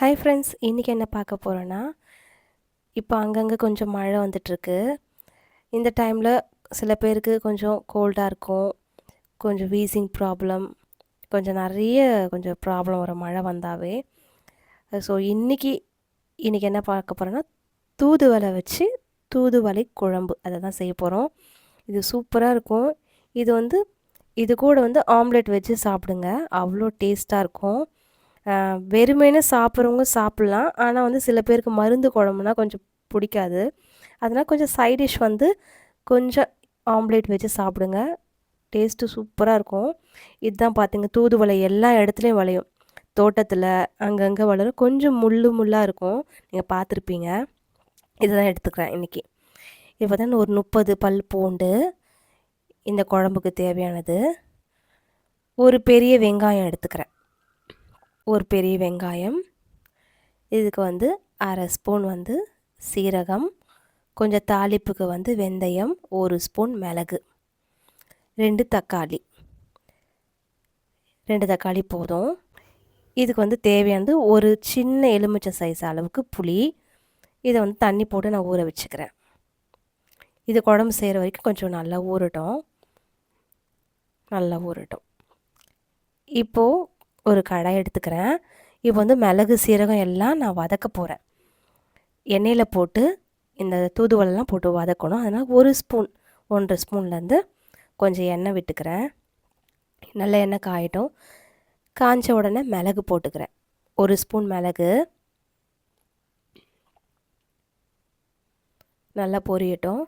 Hi friends இன்றைக்கி என்ன பார்க்க போகிறோன்னா இப்போ அங்கங்கே கொஞ்சம் மழை வந்துட்டுருக்கு. இந்த டைமில் சில பேருக்கு கொஞ்சம் கோல்டாக இருக்கும். கொஞ்சம் வீசிங் ப்ராப்ளம் கொஞ்சம் நிறைய கொஞ்சம் ப்ராப்ளம் வரும் மழை வந்தாவே. ஸோ இன்றைக்கி இன்றைக்கி என்ன பார்க்க போகிறோன்னா தூதுவலை வச்சு தூதுவலை குழம்பு. அதை தான் செய்ய போகிறோம் இது சூப்பராக இருக்கும். இது வந்து இது கூட வந்து ஆம்லெட் வச்சு சாப்பிடுங்க. அவ்வளோ டேஸ்ட்டாக இருக்கும். வெறுமனே சாப்பிட்றவங்க சாப்பிட்லாம். ஆனால் வந்து சில பேருக்கு மருந்து குழம்புனா கொஞ்சம் பிடிக்காது. அதனால் கொஞ்சம் சைட் டிஷ் வந்து கொஞ்சம் ஆம்லேட் வச்சு சாப்பிடுங்க. டேஸ்ட்டு சூப்பராக இருக்கும். இதுதான் பார்த்திங்க தூதுவளை எல்லா இடத்துலையும் விளையும். தோட்டத்தில் அங்கங்கே வளரும். கொஞ்சம் முள் முள்ளாக இருக்கும். நீங்கள் பார்த்துருப்பீங்க இதுதான் எடுத்துக்கிறேன் இன்றைக்கி இப்போ தான் ஒரு முப்பது பல் பூண்டு இந்த குழம்புக்கு தேவையானது. ஒரு பெரிய வெங்காயம் எடுத்துக்கிறேன். ஒரு பெரிய வெங்காயம் இதுக்கு வந்து அரை ஸ்பூன் வந்து சீரகம் கொஞ்சம் தாளிப்புக்கு வந்து வெந்தயம் ஒரு ஸ்பூன் மிளகு ரெண்டு தக்காளி. ரெண்டு தக்காளி போதும். இதுக்கு வந்து தேவையானது ஒரு சின்ன எலுமிச்சை சைஸ் அளவுக்கு புளி. இதை வந்து தண்ணி போட்டு நான் ஊற வச்சுக்கிறேன். இது குழம்பு செய்கிற வரைக்கும் கொஞ்சம் நல்லா ஊறட்டும். நல்லா ஊறட்டும். இப்போது ஒரு கடாய் எடுத்துக்கிறேன். இப்போ வந்து மிளகு சீரகம் எல்லாம் நான் வதக்க போகிறேன் எண்ணெயில் போட்டு இந்த தூதுவளெல்லாம் போட்டு வதக்கணும். அதனால் ஒரு ஸ்பூன் ஒன்றரை ஸ்பூன்லேருந்து கொஞ்சம் எண்ணெய் விட்டுக்கிறேன். நல்ல எண்ணெய் காயட்டும். காய்ச்ச உடனே மிளகு போட்டுக்கிறேன். ஒரு ஸ்பூன் மிளகு. நல்லா பொரியட்டும்.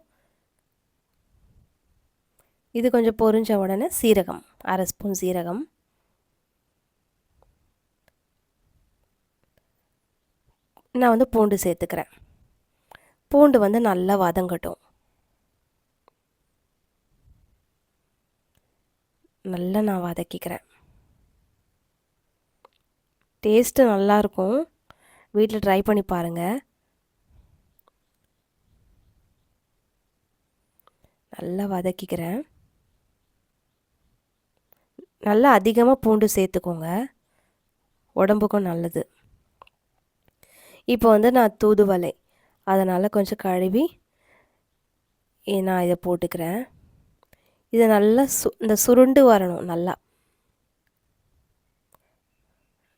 இது கொஞ்சம் பொரிஞ்ச உடனே சீரகம் அரை ஸ்பூன் சீரகம். நான் வந்து பூண்டு சேர்த்துக்கிறேன். பூண்டு வந்து நல்லா வதங்கட்டும். நல்லா நான் வதக்கிக்கிறேன். டேஸ்ட்டு நல்லாயிருக்கும். வீட்டில் ட்ரை பண்ணி பாருங்கள் நல்லா வதக்கிக்கிறேன். நல்லா அதிகமாக பூண்டு சேர்த்துக்கோங்க. உடம்புக்கும் நல்லது. இப்போ வந்து நான் தூதுவலை அதனால் கொஞ்சம் கழுவி நான் இதை போட்டுக்கிறேன். இதை நல்லா சு இந்த சுருண்டு வரணும் நல்லா.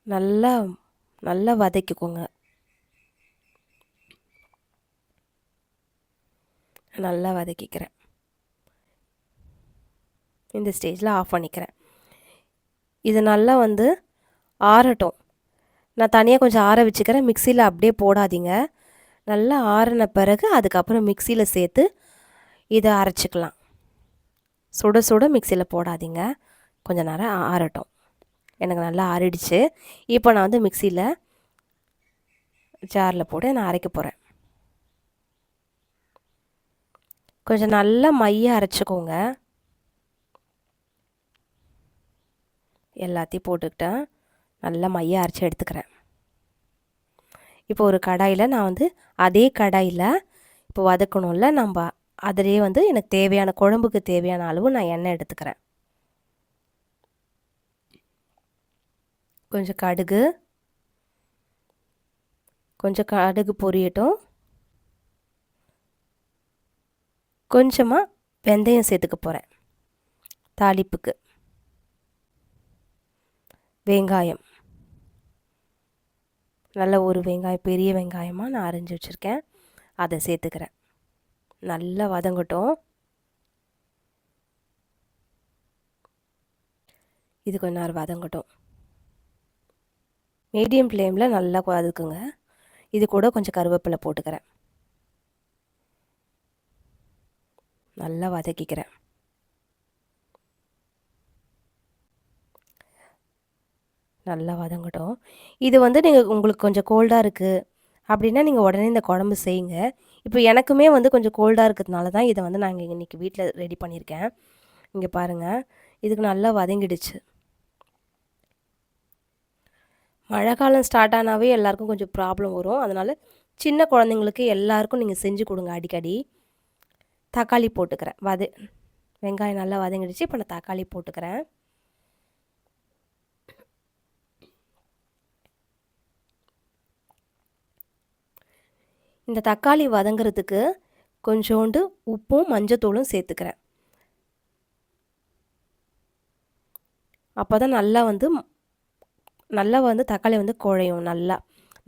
நல்லா நல்லா வதக்கிக்கோங்க. நல்லா வதக்கிக்கிறேன். இந்த ஸ்டேஜில் ஆஃப் பண்ணிக்கிறேன். இது நல்லா வந்து ஆறட்டும். நான் தனியாக கொஞ்சம் ஆற வச்சுக்கிறேன். மிக்சியில் அப்படியே போடாதீங்க. நல்லா ஆறின பிறகு அதுக்கப்புறம் மிக்சியில் சேர்த்து இதை அரைச்சிக்கலாம். சுட சுட மிக்சியில் போடாதீங்க. கொஞ்சம் நேரம் ஆறட்டும். எனக்கு நல்லா ஆறிடுச்சு. இப்போ நான் வந்து மிக்சியில் ஜாரில் போட்டு நான் அரைக்க போகிறேன் கொஞ்சம் நல்லா மைய அரைச்சிக்கோங்க. எல்லாத்தையும் போட்டுக்கிட்டேன். நல்லா மைய அரைச்சி எடுத்துக்கிறேன். இப்போ ஒரு கடாயில் நான் வந்து அதே கடாயில் இப்போ வதக்கணும்ல நம்ம அதிலே வந்து எனக்கு தேவையான குழம்புக்கு தேவையான அளவு நான் எண்ணெய் எடுத்துக்கிறேன். கொஞ்சம் கடுகு கொஞ்சம் கடுகு பொரியட்டும். கொஞ்சமாக வெந்தயம் சேர்த்துக்க போகிறேன் தாளிப்புக்கு. வெங்காயம். நல்ல ஒரு வெங்காயம் பெரிய வெங்காயமாக நான் அரைஞ்சி வச்சுருக்கேன். அதை சேர்த்துக்கிறேன். நல்லா வதங்கட்டும். இது கொஞ்ச நேரம் வதங்கட்டும். மீடியம் ஃப்ளேமில் நல்லா வதக்குங்க. இது கூட கொஞ்சம் கருவேப்பிலை போட்டுக்கிறேன். நல்லா வதக்கிக்கிறேன். நல்லா வதங்கட்டும். இது வந்து நீங்கள் உங்களுக்கு கொஞ்சம் கோல்டாக இருக்குது அப்படின்னா நீங்கள் உடனே இந்த குழம்பு செய்யுங்க. இப்போ எனக்குமே வந்து கொஞ்சம் கோல்டாக இருக்கிறதுனால தான் இதை வந்து நாங்கள் இன்றைக்கி வீட்டில் ரெடி பண்ணியிருக்கேன். இங்கே பாருங்கள் இதுக்கு நல்லா வதங்கிடுச்சு. மழை காலம் ஸ்டார்ட் ஆனாவே எல்லாருக்கும் கொஞ்சம் ப்ராப்ளம் வரும். அதனால் சின்ன குழந்தைங்களுக்கு எல்லாருக்கும் நீங்கள் செஞ்சு கொடுங்க அடிக்கடி. தக்காளி போட்டுக்கிறேன். வத வெங்காயம் நல்லா வதங்கிடுச்சு. இப்போ நான் தக்காளி போட்டுக்கிறேன். இந்த தக்காளி வதங்கிறதுக்கு கொஞ்சோண்டு உப்பும் மஞ்சத்தூளும் சேர்த்துக்கிறேன். அப்போ தான் நல்லா வந்து நல்லா வந்து தக்காளி வந்து குழையும் நல்லா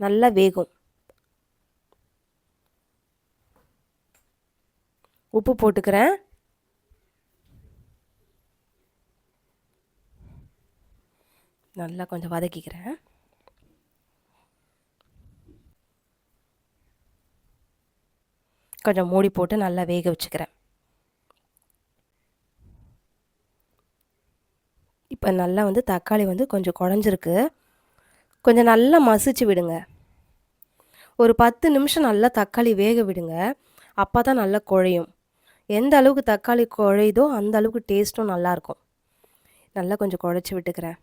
நல்லா வேகும். உப்பு போட்டுக்கிறேன். நல்லா கொஞ்சம் வதக்கிக்கிறேன். கொஞ்சம் மூடி போட்டு நல்லா வேக வச்சுக்கிறேன். இப்போ நல்லா வந்து தக்காளி வந்து கொஞ்சம் குழஞ்சிருக்கு. கொஞ்சம் நல்லா மசிச்சு விடுங்க. ஒரு பத்து நிமிஷம் நல்லா தக்காளி வேக விடுங்க. அப்போ தான் நல்லா குழையும். எந்த அளவுக்கு தக்காளி குழையுதோ அந்த அளவுக்கு டேஸ்ட்டும் நல்லாயிருக்கும் நல்லா கொஞ்சம் குழச்சி விட்டுக்கிறேன்.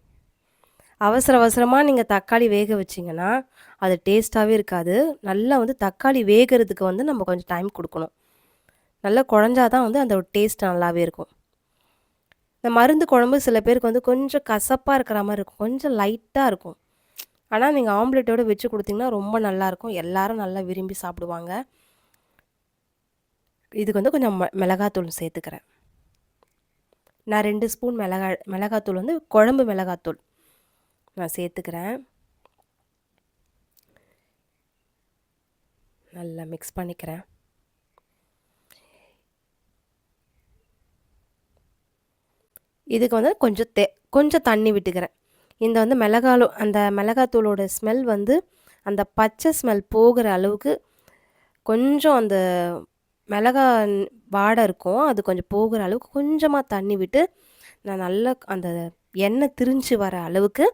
அவசர அவசரமாக நீங்கள் தக்காளி வேக வச்சிங்கன்னா அது டேஸ்ட்டாகவே இருக்காது. நல்லா வந்து தக்காளி வேகிறதுக்கு வந்து நம்ம கொஞ்சம் டைம் கொடுக்கணும். நல்லா குழஞ்சா தான் வந்து அந்த டேஸ்ட் நல்லாவே இருக்கும். இந்த மருந்து குழம்பு சில பேருக்கு வந்து கொஞ்சம் கசப்பாக இருக்கிற மாதிரி இருக்கும். கொஞ்சம் லைட்டாக இருக்கும். ஆனால் நீங்கள் ஆம்லெட்டோடு வச்சு கொடுத்தீங்கன்னா ரொம்ப நல்லாயிருக்கும் எல்லோரும் நல்லா விரும்பி சாப்பிடுவாங்க. இதுக்கு வந்து கொஞ்சம் மிளகாத்தூள் சேர்த்துக்கிறேன். நான் ரெண்டு ஸ்பூன் மிளகா மிளகாத்தூள் வந்து குழம்பு மிளகாத்தூள். நான் சேர்த்துக்கிறேன். நல்லா மிக்ஸ் பண்ணிக்கிறேன். இதுக்கு வந்து கொஞ்சம் தே கொஞ்சம் தண்ணி விட்டுக்கிறேன். இந்த வந்து மிளகாலு அந்த மிளகாத்தூளோட ஸ்மெல் வந்து அந்த பச்சை ஸ்மெல் போகிற அளவுக்கு கொஞ்சம் அந்த மிளகா வாடை இருக்கும். அது கொஞ்சம் போகிற அளவுக்கு கொஞ்சமாக தண்ணி விட்டு நான் நல்லா அந்த எண்ணெய் திரிஞ்சு வர அளவுக்கு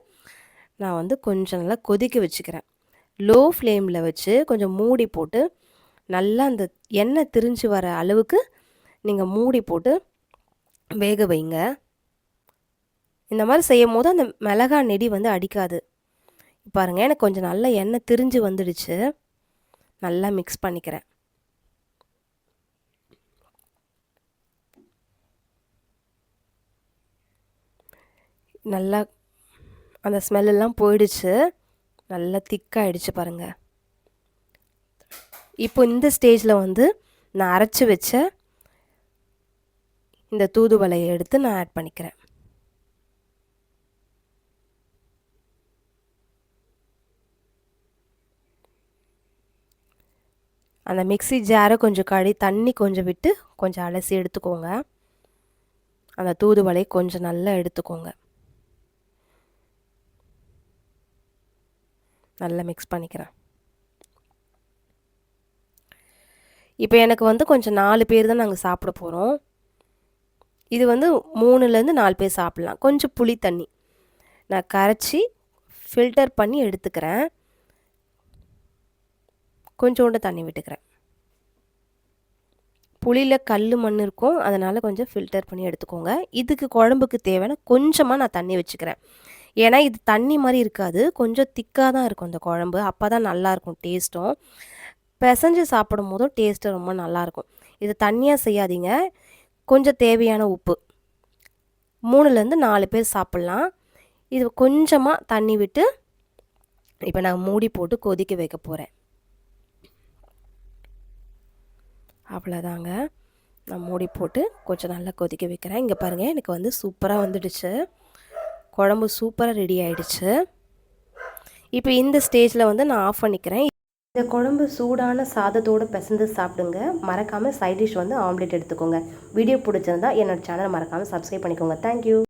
நான் வந்து கொஞ்சம் நல்லா கொதிக்க வச்சுக்கிறேன். லோ ஃப்ளேமில் வச்சு கொஞ்சம் மூடி போட்டு நல்லா அந்த எண்ணெய் திரிஞ்சு வர அளவுக்கு நீங்கள் மூடி போட்டு வேக வைங்க. இந்த மாதிரி செய்யும் போது அந்த மிளகா நெடி வந்து அடிக்காது. பாருங்கள் எனக்கு கொஞ்சம் நல்லா எண்ணெய் திரிஞ்சு வந்துடுச்சு. நல்லா மிக்ஸ் பண்ணிக்கிறேன். நல்லா அந்த ஸ்மெல்லெல்லாம் போயிடுச்சு. நல்லா திக்காகிடுச்சு பாருங்கள் இப்போ இந்த ஸ்டேஜில் வந்து நான் அரைச்சி வச்ச இந்த தூதுவலையை எடுத்து நான் ஆட் பண்ணிக்கிறேன். அந்த மிக்சி ஜாரை கொஞ்சம் கழி தண்ணி கொஞ்சம் விட்டு கொஞ்சம் அலசி எடுத்துக்கோங்க. அந்த தூதுவலையை கொஞ்சம் நல்லா எடுத்துக்கோங்க. நல்லா மிக்ஸ் பண்ணிக்கிறேன். இப்போ எனக்கு வந்து கொஞ்சம் நாலு பேர் தான் நாங்கள் சாப்பிட போகிறோம் இது வந்து மூணுலேருந்து நாலு பேர் சாப்பிட்லாம். கொஞ்சம் புளி தண்ணி. நான் கரைச்சி ஃபில்டர் பண்ணி எடுத்துக்கிறேன். கொஞ்சோண்டு தண்ணி விட்டுக்கிறேன். புளியில் கல் மண் இருக்கும். அதனால் கொஞ்சம் ஃபில்டர் பண்ணி எடுத்துக்கோங்க. இதுக்கு குழம்புக்கு தேவையான கொஞ்சமாக நான் தண்ணி வச்சுக்கிறேன். ஏன்னா இது தண்ணி மாதிரி இருக்காது. கொஞ்சம் திக்காக தான் இருக்கும் இந்த குழம்பு. அப்போ தான் நல்லாயிருக்கும் டேஸ்ட்டும். பிசைஞ்சு சாப்பிடும் போதும் டேஸ்ட்டு ரொம்ப நல்லாயிருக்கும் இது தண்ணியாக செய்யாதீங்க. கொஞ்சம் தேவையான உப்பு. மூணுலேருந்து நாலு பேர் சாப்பிட்லாம். இது கொஞ்சமாக தண்ணி விட்டு இப்போ நான் மூடி போட்டு கொதிக்க வைக்க போகிறேன் அவ்வளோதாங்க. நான் மூடி போட்டு கொஞ்சம் நல்லா கொதிக்க வைக்கிறேன். இங்கே பாருங்கள் எனக்கு வந்து சூப்பராக வந்துடுச்சு. குழம்பு சூப்பராக ரெடி ஆயிடுச்சு. இப்போ இந்த ஸ்டேஜில் வந்து நான் ஆஃப் பண்ணிக்கிறேன். இந்த குழம்பு சூடான சாதத்தோடு பிசைந்து சாப்பிடுங்க. மறக்காமல் சைட் டிஷ் வந்து ஆம்லேட் எடுத்துக்கோங்க. வீடியோ பிடிச்சிருந்தா என்னோடய சேனலை மறக்காமல் சப்ஸ்கிரைப் பண்ணிக்கோங்க. தேங்க்யூ